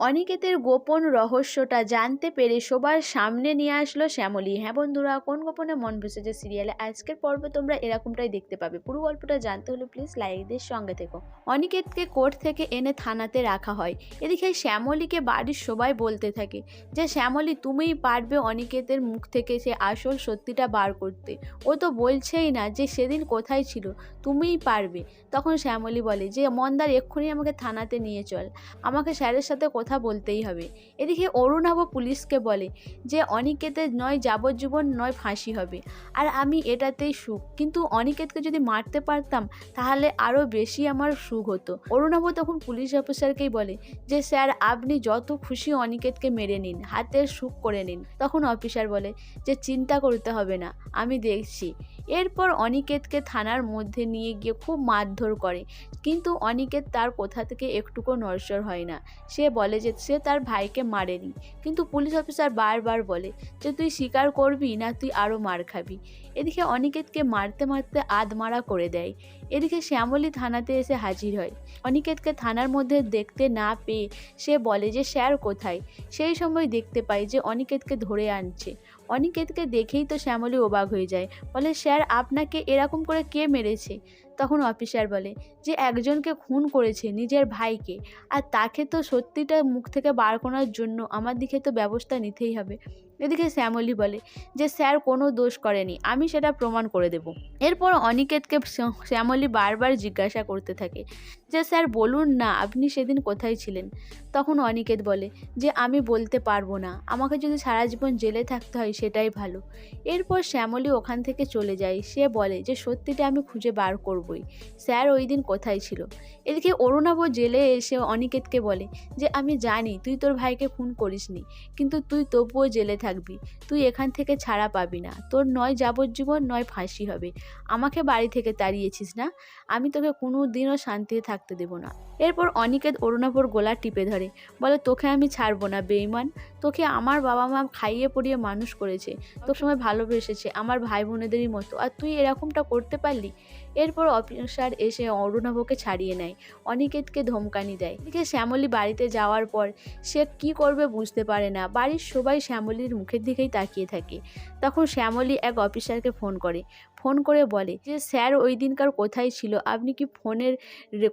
অনিকেতের গোপন রহস্যটা জানতে পেরে সবার সামনে নিয়ে আসলো শ্যামলী। হ্যাঁ বন্ধুরা, কোন গোপনে মন বসেছে সিরিয়ালে আজকের পর্বে তোমরা এরকমটাই দেখতে পাবে। পুরো গল্পটা জানতে হলে প্লিজ লাইকদের সঙ্গে থেকো। অনিকেতকে কোর্ট থেকে এনে থানাতে রাখা হয়। এদিকে শ্যামলীকে বাড়ির সবাই বলতে থাকে যে, শ্যামলী, তুমিই পারবে অনিকেতের মুখ থেকে সে আসল সত্যিটা বার করতে। ও তো বলছেই না যে, সেদিন কোথায় ছিল? তুমিই পারবে। তখন শ্যামলী বলে, যে, মন্দার এক্ষুনি আমাকে থানাতে নিয়ে চল। আমাকে স্যারের সাথে কথা বলতেই হবে। এদিকে অরুণাভ পুলিশকে বলে যে, অনিকেতের নয় যাবজ্জীবন নয় ফাঁসি হবে। আর আমি এটাতেই সুখ। কিন্তু অনিকেতকে যদি মারতে পারতাম, তাহলে আরও বেশি আমার সুখ হতো। অরুণাভ তখন পুলিশ অফিসারকেই বলে যে, স্যার, আপনি যত খুশি অনিকেতকে মেরে নিন, হাতের সুখ করে নিন। তখন অফিসার বলে যে, চিন্তা করতে হবে না, আমি দেখছি। এরপর অনিকেতকে থানার মধ্যে নিয়ে গিয়ে খুব মারধর করে। কিন্তু অনিকেত তার কোথা থেকে একটুকু নড়চড় হয় না। সে বলে যে সে তার ভাইকে মারেনি। কিন্তু পুলিশ অফিসার বারবার বলে যে, তুই স্বীকার করবি না তুই আরও মার খাবি? এদিকে অনিকেতকে মারতে মারতে আধমারা করে দেয়। এদিকে শ্যামলী থানাতে এসে হাজির হয়। অনিকেতকে থানার মধ্যে দেখতে না পেয়ে সে বলে যে, স্যার কোথায়? সেই সময় দেখতে পাই যে, অনিকেতকে ধরে আনছে। অনিকেতকে দেখেই তো শ্যামলী অবাক হয়ে যায়। বলে, স্যার, আপনাকে এরকম করে কে মেরেছে? তখন অফিসার বলে, যে একজনকে খুন করেছে নিজের ভাইকে। আর তাকে তো সত্যিটা মুখ থেকে বার করার জন্য আমার দিকে তো ব্যবস্থা নিতেই হবে। এদিকে শ্যামলী বলে যে, স্যার, কোনো দোষ করেনি। আমি সেটা প্রমাণ করে দেব। এরপর অনিকেতকে শ্য- শ্যামলী বারবার জিজ্ঞাসা করতে থাকে যে, স্যার, বলুন না, আপনি সেদিন কোথায় ছিলেন? তখন অনিকেত বলে যে, আমি বলতে পারব না। আমাকে যদি সারা জীবন জেলে থাকতে হয়, সেটাই ভালো। এরপর শ্যামলী ওখান থেকে চলে যায়। সে বলে যে, সত্যিটা আমি খুঁজে বার করবই। স্যার, ওই দিন কোথায় ছিল? এদিকে অরুণাভ জেলে এসে অনিকেতকে বলে যে, আমি জানি, তুই তোর ভাইকে খুন করিসনি। কিন্তু তুই তবুও জেলে থাকবি। তুই এখান থেকে ছাড়া পাবি না। তোর নয় যাবজ্জীবন, নয় ফাঁসি হবে। আমাকে বাড়ি থেকে তাড়িয়েছিস না? আমি তোকে কোনো দিনও শান্তিতে থাকতে দেবো না। এরপর অনিকেত অরুণাভর গোলা টিপে ধরে, বলে, তোকে আমি ছাড়বো না বেইমান তোকে আমার বাবা মা খাইয়ে পড়িয়ে মানুষ করেছে। তোর সময় ভালোবেসেছে, আমার ভাই বোনেদেরই মতো। আর তুই এরকমটা করতে পারলি? এরপর অফিসার এসে অরুণাভকে ছাড়িয়ে নেয়। অনিকেতকে ধমকানি দেয়। এদিকে শ্যামলী বাড়িতে যাওয়ার পর সে কি করবে বুঝতে পারে না। বাড়ির সবাই শ্যামলীর মুখের দিকেই তাকিয়ে থাকে। তখন শ্যামলী এক অফিসারকে ফোন করে ফোন করে বলে যে, স্যার, ওই দিনকার কোথায় ছিল? আপনি কি ফোনের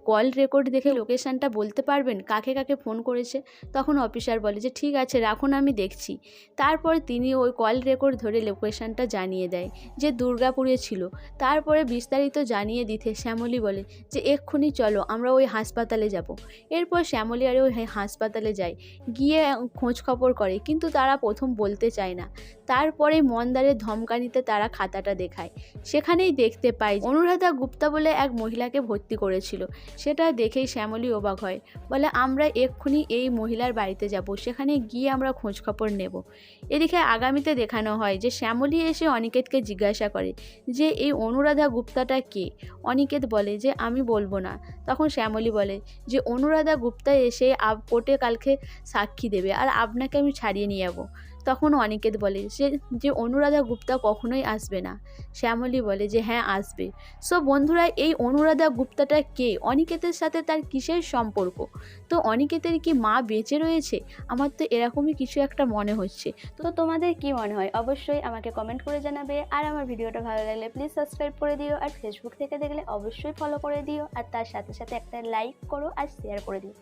কল রেকর্ড দেখে লোকেশনটা বলতে পারবেন? কাকে কাকে ফোন করেছে? তখন অফিসার বলে যে, ঠিক আছে, রাখুন, আমি দেখছি। তারপর তিনি ওই কল রেকর্ড ধরে লোকেশনটা জানিয়ে দেয় যে, দুর্গাপুরে ছিল। তারপরে বিস্তারিত জানিয়ে দিতে শ্যামলী বলে যে, এক্ষুনি চলো, আমরা ওই হাসপাতালে যাব। এরপর শ্যামলী আর ওই হাসপাতালে যায়। গিয়ে খোঁজ খবর করে, কিন্তু তারা প্রথম বলতে চায় না। তারপরে মন্দারের ধমকানিতে তারা খাতাটা দেখায়। সেখানেই দেখতে পাই অনুরাধা গুপ্তা বলে এক মহিলাকে ভর্তি করেছিল। সেটা দেখেই শ্যামলী অবাক হয়। বলে, আমরা এক্ষুনি এই মহিলার বাড়িতে যাব, সেখানে গিয়ে আমরা খোঁজ খবর নেব। এদিকে আগামীতে দেখানো হয় যে শ্যামলী এসে অনিকেতকে জিজ্ঞাসা করে যে, এই অনুরাধা গুপ্তাটা কে? অনিকেত বলে যে, আমি বলব না। তখন শ্যামলী বলে যে, অনুরাধা গুপ্তা এসে কোর্টে কালকে সাক্ষী দেবে, আর আপনাকে আমি ছাড়িয়ে নিয়ে যাব। তখন অনিকেত বলে, সে যে অনুরাধা গুপ্তা কখনোই আসবে না। শ্যামলী বলে, যে হ্যাঁ আসবে। সো বন্ধুরা, এই অনুরাধা গুপ্তাটা কে? অনিকেতের সাথে তার কিসের সম্পর্ক? তো অনিকেতের কি মা বেঁচে রয়েছে? আমার তো এরকমই কিছু একটা মনে হচ্ছে। তো তোমাদের কি মনে হয়? অবশ্যই আমাকে কমেন্ট করে জানাবে। আর আমার ভিডিওটা ভালো লাগলে প্লিজ সাবস্ক্রাইব করে দিও। আর ফেসবুক থেকে দেখলে অবশ্যই ফলো করে দিও। আর তার সাথে সাথে একটা লাইক করো আর শেয়ার করে দিও।